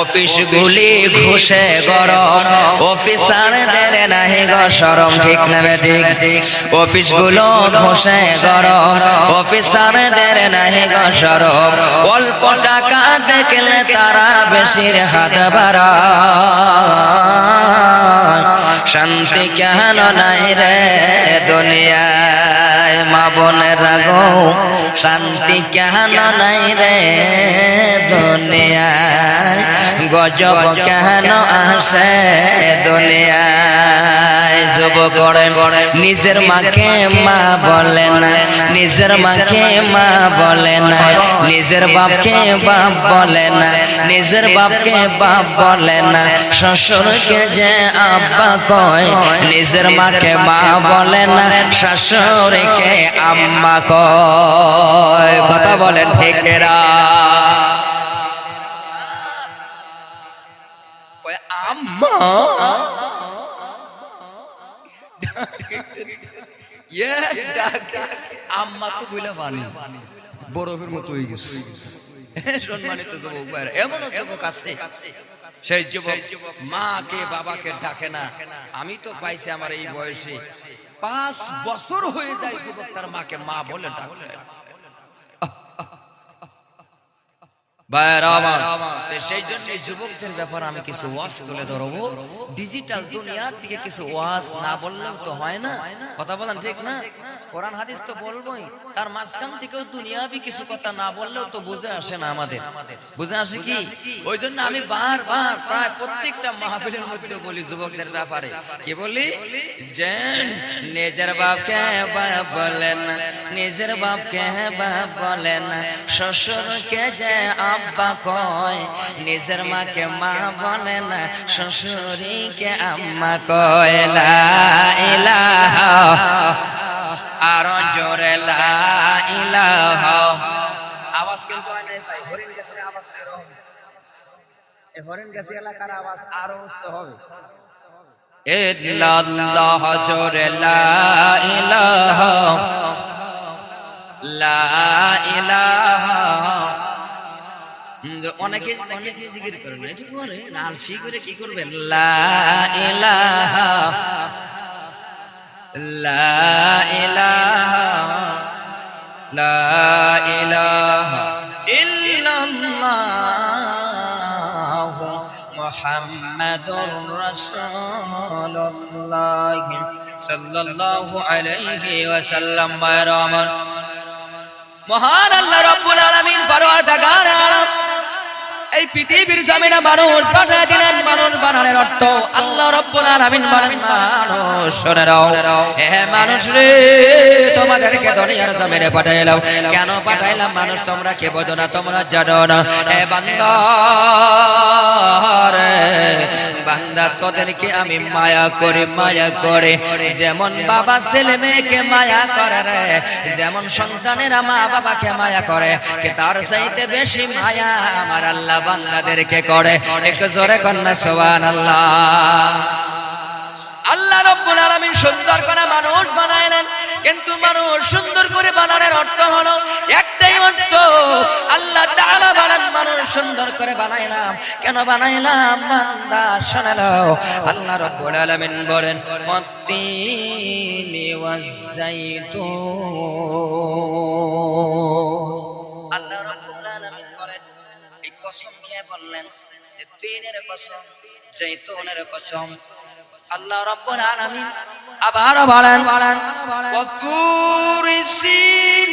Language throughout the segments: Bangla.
অফিস গুলি ঘুষে গরম। অফিসারদের নাহি গ সরম ঠিক না ঠিক? অফিসগুলো ঘুষে গরম। অফিসারদের নাহি গ সরম অল্প টাকা দেখলে তারা বেশির হাত বাড়া। শান্তি কেন নাই রে দুনিয়ায়, মা বোনেরা গো? শান্তি কেন নাই রে দুনিয়ায়? গজব কেন আসে দুনিয়ায়? যুব করে নিজের মাকে মা বলে না, নিজের মাকে মা বলে না, নিজের বাপকে বাপ বলে না, নিজের বাপকে বাপ বলে না, শ্বশুরকে যে আব্বা কয়, নিজের মাকে মা বলে না শাশুড়িকে আম্মা কয়। কথা বলেন ঠিক এরা আম্মা ইয়ে, আম্মা তো বইলা পানি বরফের মতো হয়ে গেছে। সম্মানিত যুবক ভাইরা যুবক আছে। সেই যুবক মাকে বাবাকে ডাকে না। আমি তো পাইছি আমার এই বয়সে। পাঁচ বছর হয়ে যায় যুবক তার মাকে মা বলে ডাকে ভাইরা আমার, তো সেই জন্য যুবকদের ব্যাপারে আমি কিছু ওয়াজ তুলে ধরবো। ডিজিটাল দুনিয়া থেকে কিছু ওয়াজ না বললেও তো হয় না। কথা বলেন ঠিক না? কোরআন হাদিস তো বলবোই। তার মাঝখান থেকেও দুনিয়াবি কিছু কথা না বললেও তো বুঝে আসে না আমাদের। বুঝে আসে কি? ওই জন্য আমি বারবার প্রায় প্রত্যেকটা মাহফিলের মধ্যে বলি যুবকদের ব্যাপারে। কি বলি? যে নিজের বাপকে বাপ বলেন, নিজের বাপকে বাপ বলেন, শ্বশুরকে যে আব্বা কয়, নিজের মাকে মা বলে না শ্বশুরিকে আম্মা কয়, লা ইলাহা আর জোরে আওয়াজ কিন্তু হয় নাই ভাই, হরিণ গেছে আওয়াজ এই হরিণ গেছে এলাকার আওয়াজ আরও উচ্চ হবে। ইল্লাল্লাহ জোরে লা ইলাহা। লা ইলাহা। অনেকে অনেকে জিকির করে না এটা করে আলসি করে কি করবেন? লা ইলাহা। মহান আল্লাহ রব্বুল আলামিন পরওয়ারদিগার আলম। এই পৃথিবীর জমিনে মানুষ পাঠিয়ে দিলেন মানুষ বানানোর অর্থ, আল্লাহ রব্বুল আলামিন বলেন, মানুষ, শুনে নাও। হে মানুষ রে, তোমাদেরকে দুনিয়ার জমিনে পাঠাইলাম। কেন পাঠাইলাম মানুষ, তোমরা কে বোঝো না, তোমরা জানো না। হে বান্দা বান্দা, তোদেরকে আমি মায়া করে মায়া করে। যেমন বাবা ছেলে মেয়েকে মায়া করে রে, যেমন সন্তানেরা মা বাবাকে মায়া করে, কে তার চাইতে বেশি মায়া আমার আল্লাহ বান্দাদেরকে করে। একটু জোরে কন্যা সোবান আল্লাহ আল্লাহ রব্বুল আলামিন সুন্দর করে মানুষ বানাইলেন। কিন্তু মানুষ সুন্দর করে বানানোর অর্থ হলো, একটাই অর্থ, আল্লাহ তাআলা বানান মানুষ সুন্দর করে বানাইলাম। কেন বানাইলাম? বান্দা, শুনে নাও। আল্লাহ রব্বুল আলামিন বলেন মত্তিনি ওয়াজাইতুন কসম খেয়ে বললেন যে তিনের কসম, জৈতুনের কসম। আল্লাহ রব্বুল আলামিন আবার বলেন ওয়াতুর সিনিন।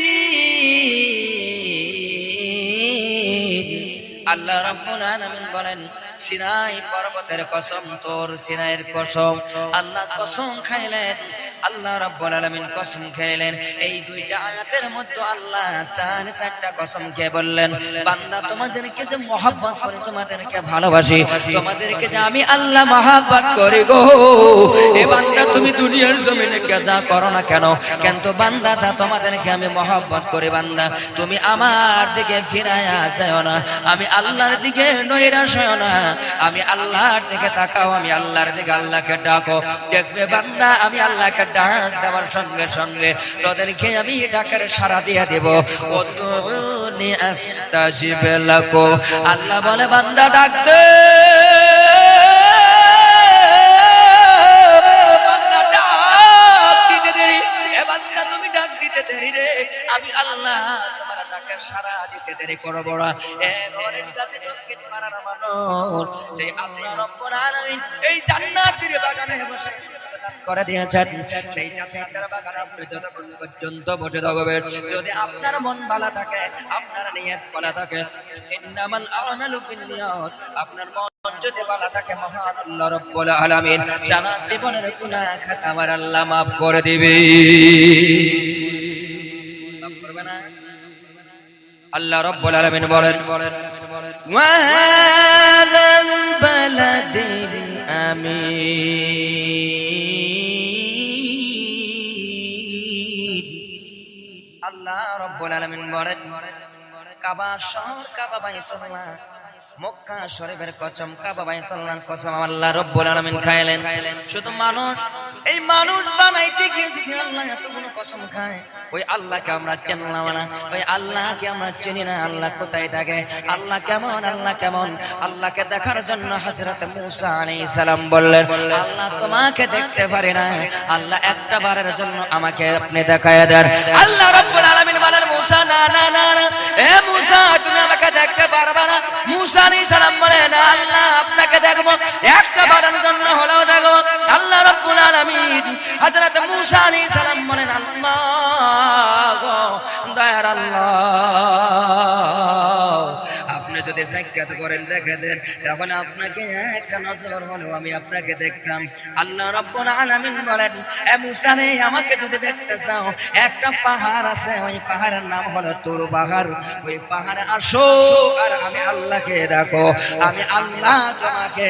আল্লাহ রব্বুল আলামিন বলেন সিনাই পর্বতের কসম, তোর সিনাইয়ের কসম। আল্লাহ কসম খাইলেন, আল্লাহ রাব্বুল আলামিন কসম খাইলেন। এই দুইটা আয়াতের মধ্যে আল্লাহ চার চারটা কসম খেয়ে বললেন, বান্দা, তোমাদেরকে যে মহাব্বত করি তোমাদেরকে ভালোবাসি, তোমাদেরকে যে আমি আল্লাহ মহাব্বত করি গো। এ বান্দা, তুমি দুনিয়ার জমিনে কে যা করো না কেন? কিন্তু বান্দা, তা তোমাদেরকে আমি মহাব্বত করি বান্দা। তুমি আমার দিকে ফিরায়া যাও না, আমি আল্লাহর দিকে নৈরাশ না। আমি আল্লাহর দিকে তাকাও, আমি আল্লাহর দিকে আল্লাহকে ডাকো। দেখবে বান্দা, আমি আল্লাহকে ডাক দেওয়ার সঙ্গে সঙ্গে তোদেরকে আমি ডাকের সারা দিয়ে দেব। আল্লাহ বলে, বান্দা, ডাক দে। বান্দা, ডাক দিতে দেরি। এ বান্দা, তুমি ডাক দিতে দেরি রে। আমি সারা দিতে দেরি করব না। ঘরের কাছে দক্ষিণ মানুষ, সেই আল্লাহ রব্বুল আলামিন এই জান্নাতের বাগানে বসে করে দিয়েছেন। সেই জান্নাতের আপনি যতক্ষণ পর্যন্ত বসে থাকবেন, যদি আপনার মন ভালো থাকে, আপনার নিয়ত ভালো থাকে, ইন্নামাল আমালু আপনার মন যদি ভালো থাকে, মহান জীবনের আমার আল্লাহ মাফ করে দিবে। আল্লাহ রব্বুল আলামিন বলেন ওয়াহাদাল বালাদিল আমিন। আল্লাহ রব্বুল আলামিন বলেন, কাবা শহর, কাবা বাইতুল্লাহ। মক্কা শরীফের কসম, কাবা বাইতুল্লাহর কসম আল্লাহ রব্বুল আলামিন খাইলেন। শুধু মানুষ, এই মানুষ বানাইতে গিয়ে দেখি আল্লাহ এতগুলো কসম খায়। ওই আল্লাহকে আমরা চিনলাম না, ওই আল্লাহকে আমরা চিনি না, আল্লাহ কোথায় থাকে? আল্লাহ কেমন আল্লাহ কেমন? আল্লাহকে দেখার জন্য হযরত মুসা আলাইহিস সালাম বললেন, আল্লাহ তোমাকে দেখতে পারি না, আল্লাহ একটা বারের জন্য আমাকে আপনি দেখায় দেন। আল্লাহ রব্বুল আলামিন বলেন মুসা, না না না না। এ মুসা, তুমি আমাকে দেখতে পারবে না। মুসা আলাইহিস সালাম বলে, না, আল্লাহ, আপনাকে দেখব। একটা বারের জন্য হলেও দেখব। আল্লাহ রব্বুল আলামিন হযরত মুসা আলাইহিস সালাম বলেন, আল্লাহ দয়ার আল্লাহ আপনি যদি সাক্ষাৎ করেন, দেখে দেন। তখন আপনাকে একটা নজর হলেও আমি আপনাকে দেখতাম। আল্লাহ রব্বুল আলামিন বলেন, এ মুসা রে, আমাকে যদি দেখতে চাও, একটা পাহাড় আছে, ওই পাহাড়ের নাম হলো তোর পাহাড়। ওই পাহাড়ে আসো, আর আমি আল্লাহকে দেখো। আমি আল্লাহ তোমাকে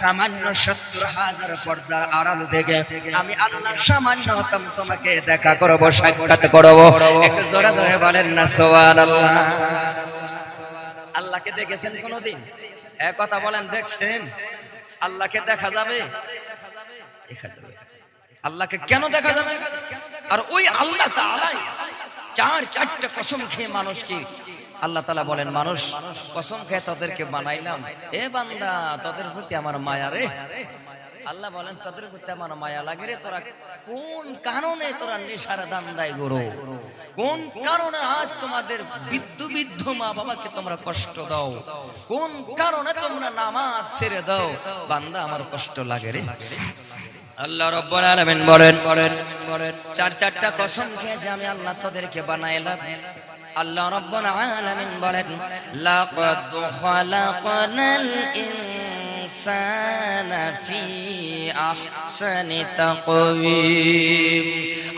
সামান্য সত্তর হাজার পর্দার আড়াল থেকে, আমি আল্লাহ সামান্য হতাম তোমাকে দেখা করব, সাক্ষাৎ করব। একটু জোরে জোরে বলেন না সোয়ান আল্লাহ আল্লাহকে দেখেছেন কোনদিন? এক কথা বলেন, দেখছেন? আল্লাহকে দেখা যাবে? দেখা যাবে। আল্লাহকে কেন দেখা যাবে? আর ওই আল্লাহ চার, চারটা কসম খেয়ে মানুষকে আল্লাহ তালা বলেন, মানুষ, কসম খেয়ে তাদেরকে বানাইলাম। এ বান্দা, তোদের প্রতি আমার মায়া রে। আল্লাহ বলেন, তোদের প্রতি আমার মায়া লাগে রে, তোরা কোন কারণে তোরা নেশার দান দেয় গরু কোন কারণে আজ তোমাদের বিদ্যু বিদ্ধ মা বাবাকে তোমরা কষ্ট দাও? কোন কারণে তোমরা নামাজ ছেড়ে দাও? বান্দা, আমার কষ্ট লাগে রে। আল্লাহ রব্বুল আলামিন বলেন, চার চারটা কসম খেয়েছে আমি আল্লাহ তোদেরকে বানাইলাম। আল্লাহ রব্বুল আলামিন বলেন, লাকাদ খালাকনাল ইনসানা ফি আহসানি তাকওয়িম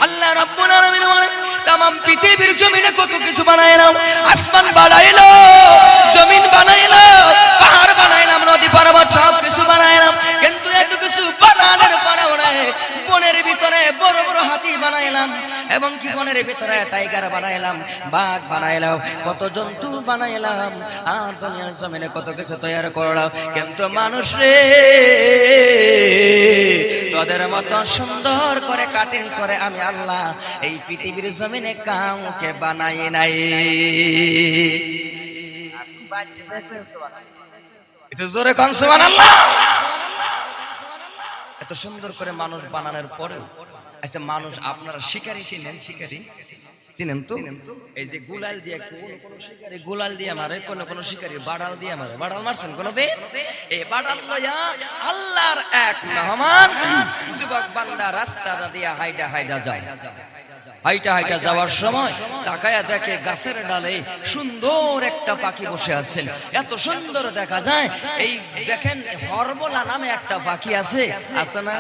আল্লাহ রব্বুল আলামিন বলেন তামাম পৃথিবীর জমিনে কত কিছু বানাইলাম, আসমান বানাইলো, জমিন বানাইলাম পাহাড় বানাইলাম, নদী পর্বত সব কিছু বানাইলাম, কিন্তু এত কিছু বানানোর পরেও বনের ভিতরে বড় বড় হাতি বানাইলাম এবং কি বনের ভিতরে টাইগার বানাইলাম, বাঘ বানাইলাম, কত জন্তু বানাইলাম, আর দুনিয়ার জমিনে কত কিছু তৈরি করলাম, কিন্তু মানুষ রে, তোদের মতো সুন্দর করে কাটিং করে আমি আল্লাহ এই পৃথিবীর জমিনে কাউকে বানাই নাই। একটু জোরে কন, সুবহানাল্লাহ। এত সুন্দর করে মানুষ বানানোর পরেও আচ্ছা মানুষ আপনারা শিকারি চিনেন শিকারি? চিনেন তো? এই যে গুলাল দিয়ে কোন কোন শিকারি, গুলাল দিয়ে মারে, কোন কোন শিকারি, বাড়াল দিয়ে মারে। বাড়াল মারছেন কোন দিন এই বাড়াল লইয়া আল্লাহর এক মেহমান যুবক বান্দা রাস্তা দিয়া হাইডা হাইডা যায়। হাইটা হাইটা যাওয়ার সময় তাকায়া দেখে গাছের ডালে সুন্দর একটা পাখি বসে আছেন। এত সুন্দর দেখা যায়। এই দেখেন হরবলা নামে একটা পাখি আছে। আছে না?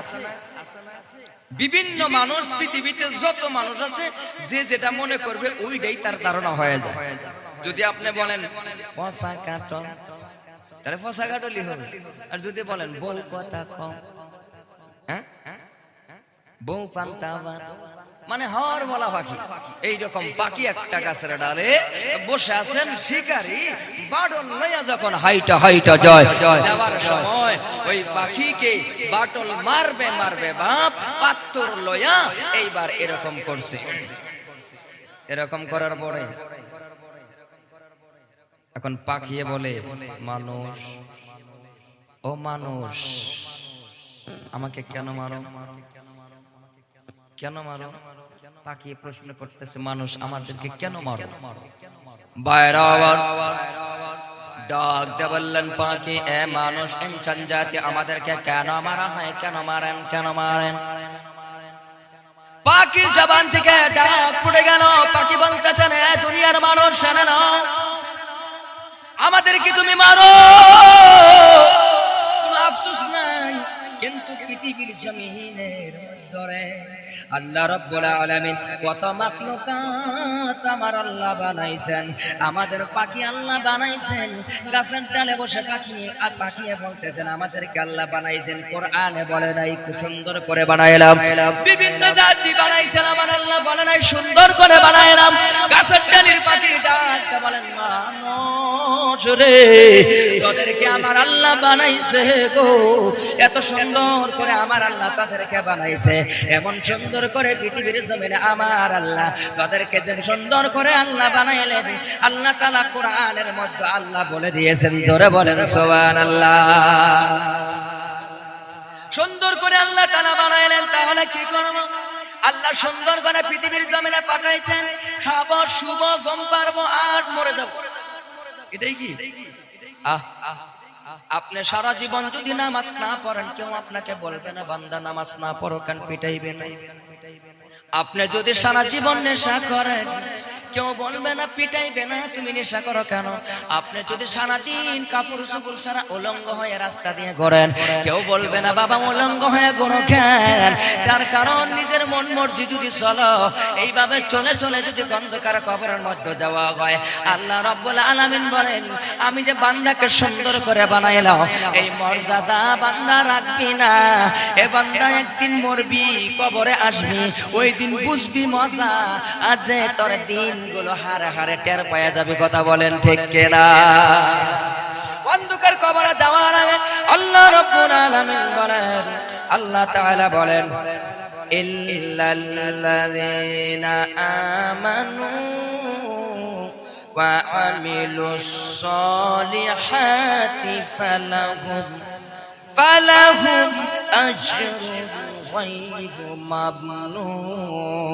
বিভিন্ন মানুষ পৃথিবীতে যত মানুষ আছে যে যেটা মনে করবে ওইটাই তার ধারণা হয়ে যায়। যদি আপনি বলেন পচা কাটো তাহলে পচা কাটলি হবে। আর যদি বলেন বউ কথা কম হ্যাঁ? বউ পান্তা মানে হর বলা পাখি। এইরকম পাখি একটা গাছের ডালে বসে আছেন শিকারি বাটল লইয়া যখন হাইটা হাইটা জয় যাওয়ার সময় ওই পাখিকে বাটল মারবে মারবে বাপ পাত্তর লইয়া এইবার এরকম করছে। এরকম করার পরে এখন পাখিয়ে বলে, মানুষ, ও মানুষ, আমাকে কেন মারো? কেন মারো? তাকিয়ে প্রশ্ন করতেছে, মানুষ আমাদেরকে কেন মারো? বাইরে আবার ডাক দিয়ে বললেন, পাখি, এ মানুষ ইনসান জাতি, আমাদেরকে কেন মারা হয়? কেন মারেন? কেন মারেন? পাখির জবান থেকে ডাক পড়ে গেল। পাখি বলতেছেন এ দুনিয়ার মানুষ, শোনে না আমাদেরকে তুমি মারো। কোনো আফসোস নাই, কিন্তু পৃথিবীর জমিনের মধ্যে আল্লাহ রব্বুল আলামিন কত মাখলুকাত আমার আল্লাহ বানাইছেন। আমাদের পাখি আল্লাহ বানাইছেন। গাছের ডালে বসে পাখি, আর পাখিয়ে বলতেছেন, আমাদেরকে আল্লাহ বানাইছেন। কোরআনে বলে নাই, খুব সুন্দর করে বানাইলাম। বিভিন্ন জাতি বানাইছেন, আমার আল্লাহ বলে নাই, সুন্দর করে বানাইলাম। গাছের ডালির পাখি ডাকতে বলেন রে। তোদেরকে আমার আল্লাহ বানাইছে গো। এত সুন্দর করে আমার আল্লাহ তাদেরকে বানাইছে। এমন সুন্দর করে পৃথিবীর জমিনে আমার আল্লাহ। তাদেরকে যে সুন্দর করে আল্লাহ বানাইলেন। আল্লাহ তালা কোরআনের মধ্যে আল্লাহ বলে দিয়েছেন, জোরে বলেন সোয়ান আল্লাহ সুন্দর করে আল্লাহ তালা বানাইলেন, তাহলে কি করব? আল্লাহ সুন্দর করে পৃথিবীর জমিনে পাঠাইছেন। খাব শুভ, গম পারব, আর মরে যাব। এটাই কি? আহ, আপনি সারা জীবন যদি নামাজ না পড়েন, কেউ আপনাকে বলবে না, বান্দা, নামাজ না পড়ো, কেন পিটাইবে না। আপনি যদি সারা জীবন নেশা করেন কেউ বলবে না, পিটাইবে না, তুমি নেশা করো কেন? আপনি যদি সারাদিন কাপড় চুপুর সারা উলঙ্গ হয়ে রাস্তা দিয়ে ঘোরেন, কেউ বলবে না, বাবা, উলঙ্গ হয়ে কোনো কেন? তার কারণ নিজের মন মর্জি যদি চলো, এইভাবে চলে চলে যদি অন্ধকার কবরের মধ্যে যাওয়া হয়, আল্লাহ রব্বুল আলামিন বলেন, আমি যে বান্দাকে সুন্দর করে বানাইলাম, এই মর্যাদা বান্দা রাখবি না। এ বান্দা একদিন মরবি, কবরে আসবি, ওই দিন বুঝবি মজা, আজ তোর দিনগুলো হারে হারে টের পায়া যাবে, কথা বলেন ঠিক কেনা? অন্ধকার কবরে যাওয়ার আগে আল্লাহ রব্বুল আলামিন বলেন, আল্লাহ তাআলা বলেন, ইল্লাল্লাযীনা আমানু ওয়া আমিলুস সলিহাতি ফালাহুম ফালাহুম আজরুন। غير ممنون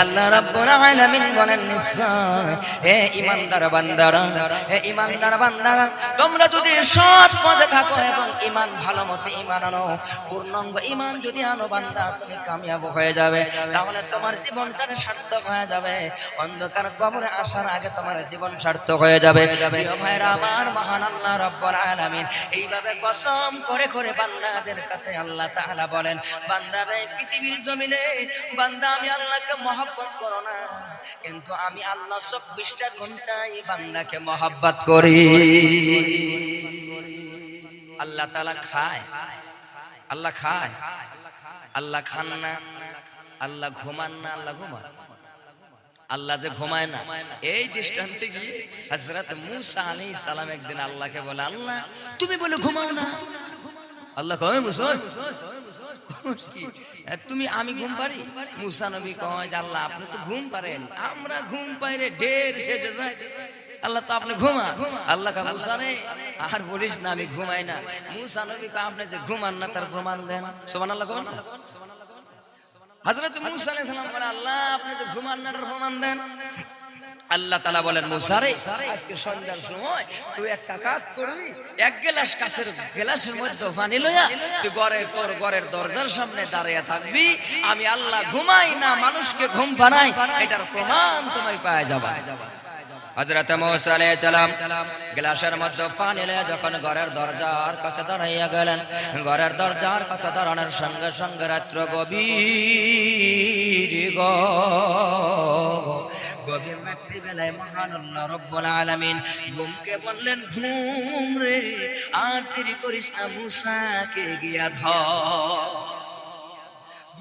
আল্লাহ রাব্বুল আলামিন বলেন নিশ্চয় হে ইমানদার বান্দারা হে ইমানদার বান্দারা তোমরা যদি সৎ পথে থাকো এবং ইমান ভালো মতে ইমান আনো পূর্ণাঙ্গ ইমান যদি আনো বান্দা তুমি কামিয়াব হয়ে যাবে তাহলে তোমার জীবনটা সার্থক হয়ে যাবে অন্ধকার কবরে আসার আগে তোমার জীবন সার্থক হয়ে যাবে প্রিয় ভাইরা আমার মহান আল্লাহ রব্বুল আলামিন এইভাবে কসম করে করে বান্দাদের কাছে আল্লাহ তাআলা বলেন পৃথিবীর জমিনে, বান্দা, আমি আল্লাহকে মহব্বত করো না, কিন্তু আমি আল্লাহ চব্বিশটা ঘন্টায় বান্দাকে মহব্বত করি। আল্লাহ তাআলা খায়, আল্লাহ খায়, আল্লাহ খান না, আল্লাহ ঘুমান না, আল্লাহ ঘুমান আল্লাহ যে ঘুমায় না, এই দৃষ্টান্তে গিয়ে হযরত মুসা আলাইহিস সালাম একদিন আল্লাহকে বলে, আল্লাহ, তুমি বলে ঘুমাও না। আল্লাহ কয় মুসা কি? এ, তুমি আমি ঘুম পারি মুসা নবী কয় যে আল্লাহ আপনি তো ঘুম পারেন আমরা ঘুম পাই রে ঢের সেজে যায় আল্লাহ তো আপনি ঘুমা আল্লাহ কা মুসা রে আর বলিস না আমি ঘুমাই না মুসা নবী কয় আপনি যে ঘুমান না তার প্রমাণ দেন সুবহানাল্লাহ কবেন না হযরত মুসা আলাইহিস সালাম বলে আল্লাহ আপনি তো ঘুমান না প্রমাণ দেন আল্লাহ তালা বলেন মুসারে আজকে সন্ধ্যার সময় তুই একটা কাজ করবি এক গ্লাস কাছের গ্লাসের মধ্যে পানি লইয়া তুই ঘরের তোর ঘরের দরজার সামনে দাঁড়িয়ে থাকবি। আমি আল্লাহ ঘুমাই না মানুষকে ঘুম বানাই এটার প্রমাণ তুমি পাওয়া যাবে। গ্লাসের মধ্যে পানি লইয়া যখন ঘরের দরজার কাছে দাঁড়াইয়া গেলেন ঘরের দরজার কাছে দাঁড়ানোর সঙ্গে সঙ্গে রাত্র গভীর গভীর রাত্রিবেলায় মহান আল্লাহ রব্বুল আলামিন। ঘুমকে বললেন, ঘুম রে, আর দেরি করিস না, মুসাকে গিয়া ধর।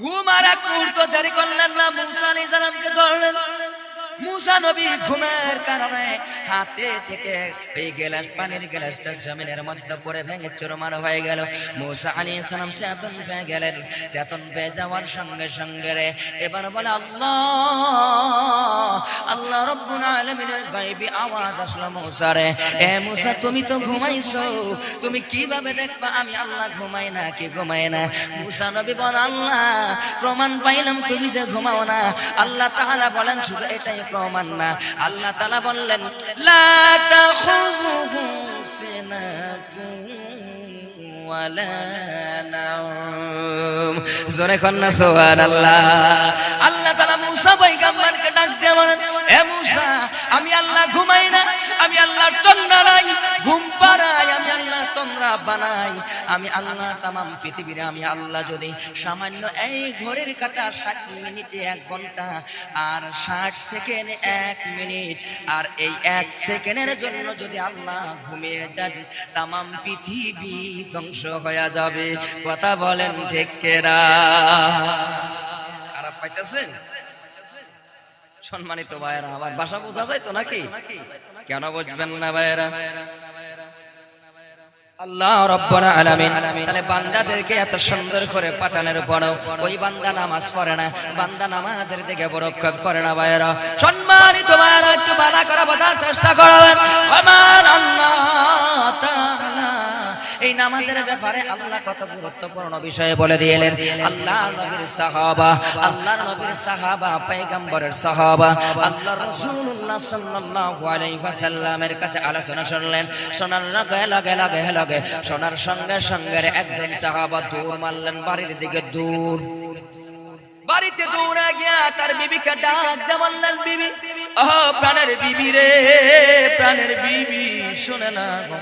ঘুম আর এক মুহূর্ত দেরি করলেন না, মুসা আলাইহিস সালামকে ধরলেন। ঘুমের কারণে হাতে থেকে পানির মধ্যে ভেঙে হয়ে গেল। আলী যাওয়ার সঙ্গে সঙ্গে আওয়াজ আসলো রে। এ মুসা, তুমি তো ঘুমাইছো। তুমি কীভাবে দেখবা আমি আল্লাহ ঘুমাই না কি ঘুমাই না? মুসা নবী বল, আল্লাহ, প্রমাণ পাইলাম তুমি যে ঘুমাও না। আল্লাহ তাআলা বলেন, শুধু এটাই প্রমাণ না। আল্লাহ তালা বললেন লা তাখুযুহু সিনাতুন নাউম জোরে কন্না সুবহানাল্লাহ। আল্লাহ তাআলা মুসা পয়গম্বরকে ডাক এ মুসা, আমি আল্লাহ ঘুমাই না, আমি নাই। ঘুম আমি আল্লাহ তন্দ্রা বানাই। আমি আল্লাহ তামাম পৃথিবীরে, আমি আল্লাহ যদি সামান্য এই কাটা ষাট মিনিটে এক ঘণ্টা আর ষাট সেকেন্ড এক মিনিট আর এই এক সেকেন্ডের জন্য যদি আল্লাহ ঘুমিয়ে যান, তামাম পৃথিবী ধ্বংস হয়ে যাবে। কথা বলেন ঠিক পাইতেছেন? সম্মানিত ভাইয়েরা, আমার বাসা বোঝা যায় তো নাকি? কেন বুঝবেন না ভাইয়েরা? আল্লাহ সুন্দর করে ওই বান্দা নামাজ পড়ে না, বান্দা না একটু করে চেষ্টা নামাজের ব্যাপারে আল্লাহ কত গুরুত্বপূর্ণ বিষয়ে বলে দিলেন আল্লাহ নবীর সাহাবা, আল্লাহর নবীর সাহাবা, পয়গম্বরের সাহাবা আল্লাহ রাসূলুল্লাহ সাল্লাল্লাহু আলাইহি ওয়াসাল্লামের কাছে আলোচনা শুনলেন। শোনার লগে লগে লগে লগে শোনার সঙ্গে সঙ্গে একজন সাহাবা দূর মারলেন বাড়ির দিকে দূর। বাড়িতে দৌড়া গিয়া তার বিবিকে ডাক দিয়ে বললেন, বিবি ও প্রাণের বিবি রে, প্রাণের বিবি, শুনে না গো।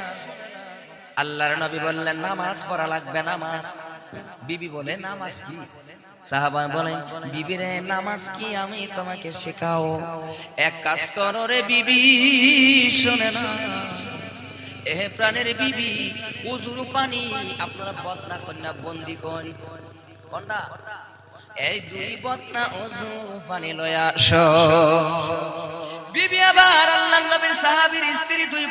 আল্লাহর নবী বললেন, নামাজ পড়া লাগবে, নামাজ। বিবি বলে, নামাজ কি? সাহাবা বলেন, বিবি রে, নামাজ কি আমি তোমাকে শেখাও? এক কাজ করো রে বিবি, শোনে না। এ প্রাণের বিবি, উজুর পানি, আপনারা বদনা কন্যা, বন্দি কন। কন্যা, এই দুই বদনা উজুর পানি লয়া আসো। বিবি আবার আল্লাহ নবীর সাহাবীর স্ত্রী দুই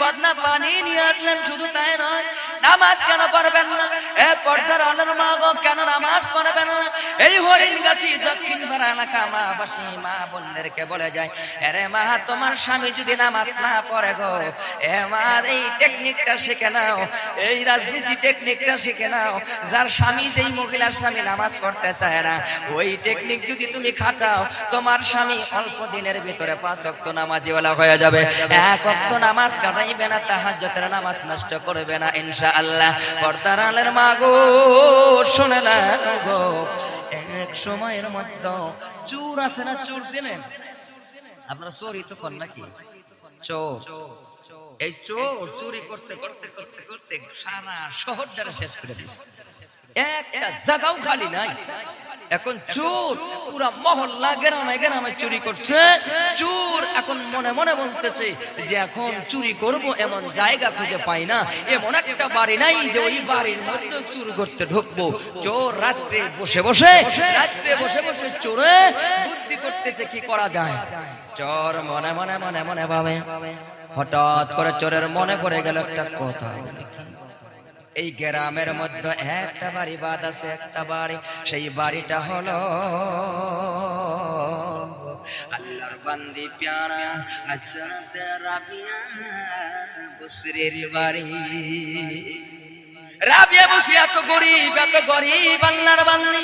পানি নিয়ে আসলেন, শুধু তাই নয়, নামাজ কেন না? এ পর্দার মা গো, কেন নামাজ না? এই হরিণ গাছি দক্ষিণ এলাকা মা মা বোনদেরকে বলে যায় মা, তোমার স্বামী যদি নামাজ না পড়ে গো, এ মা, এই টেকনিকটা শিখে নাও, এই রাজনীতি টেকনিকটা শিখে নাও। যার স্বামী, যেই মহিলার স্বামী নামাজ পড়তে চায় না, ওই টেকনিক যদি তুমি খাটাও, তোমার স্বামী অল্প দিনের ভিতরে পাঁচ অক্ত নামাজিওয়ালা হয়ে যাবে। এক অক্ত নামাজ কাটাইবে না তাহাজ্জতের নামাজ নষ্ট করবে না, ইনশাআল্লাহ। পর্দার আলের না গো এক সময়ের মধ্যে চুর আছে না চোর দিলেন আপনারা চোরই তো কর নাকি? চোর। এই চোর চুরি করতে করতে করতে করতে সারা শহরটারে শেষ করে দিছে। একটা জায়গাও খালি নাই। এখন চোর, পুরা মহল্লা গ্রামে গ্রামে চুরি করছে। চোর এখন মনে মনে বলতেছে যে এখন চুরি করব, এমন জায়গা খুঁজে পাই না। এমন একটা বাড়ি নাই যে ওই বাড়ির মধ্যে চুরি করতে ঢুকবো। চোর রাত্রে বসে বসে, রাত্রে বসে বসে চোরে বুদ্ধি করতেছে, কি করা যায়? চোর মনে মনে মনে মনে ভাবে। হঠাৎ করে চোরের মনে পড়ে গেল একটা কথা। এই গ্রামের মধ্যে একটা বাড়ি, বাদ আছে একটা বাড়ি, সেই বাড়িটা হলো আল্লাহর বান্দি প্যারা হযরত রাবিয়া বসরির বাড়ি। রাবিয়া বসিয়া তো গরিব, এত গরিব আল্লাহর বান্দি।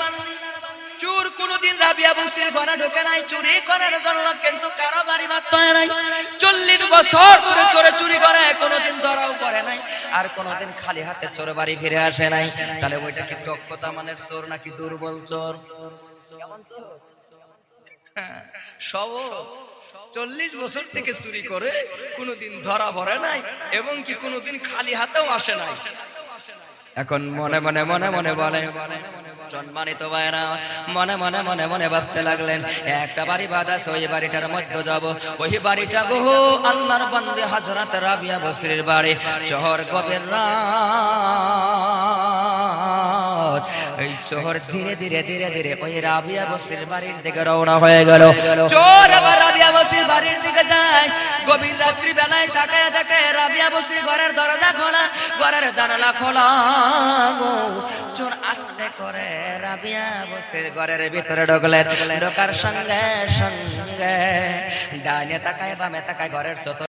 চোর কোনদিন রাবিয়া বসরির ঘরে ঢোকে নাই চুরি করার জন্য কিন্তু কারও বাড়ি বাদ হয় নাই। চল্লিশ বছর ধরে চোরে চুরি করে কোনোদিন ধরাও পড়ে নাই আর কোনোদিন খালি হাতে চোর বাড়ি ফিরে আসে নাই। তাহলে ওইটা কি দক্ষতা মানের চোর নাকি দুর্বল চোর? কেমন হ্যাঁ, সব চল্লিশ বছর থেকে চুরি করে কোনোদিন ধরা ভরে নাই এবং কি কোনোদিন খালি হাতেও আসে নাই। এখন মনে মনে মনে মনে বলে সম্মানিত ভাইরা মনে মনে মনে মনে ভাবতে লাগলেন, একটা বাড়ি বাদ আছে, ওই বাড়িটার মধ্যে যাব। ওই বাড়িটা গো, আল্লাহর বান্দে হাজরাত রাবিয়া বসরির বাড়ি শহর গভীর এই চোর ধীরে ধীরে ধীরে ধীরে ওই রাবিয়া বসির বাড়ির দিকে রওনা হয়ে গেল। চোর আবার রাবিয়া বসির বাড়ির দিকে যায়। গভীর রাত্রি বেলায় তাকায় দেখে রাবিয়া বসির ঘরের দরজা খোলা, ঘরের জানালা খোলা চোর আস্তে করে রাবিয়া বসির ঘরের ভিতরে ঢুকলেন। ঢোকার সঙ্গে সঙ্গে ডানে তাকায় বামে তাকায় ঘরের চতুর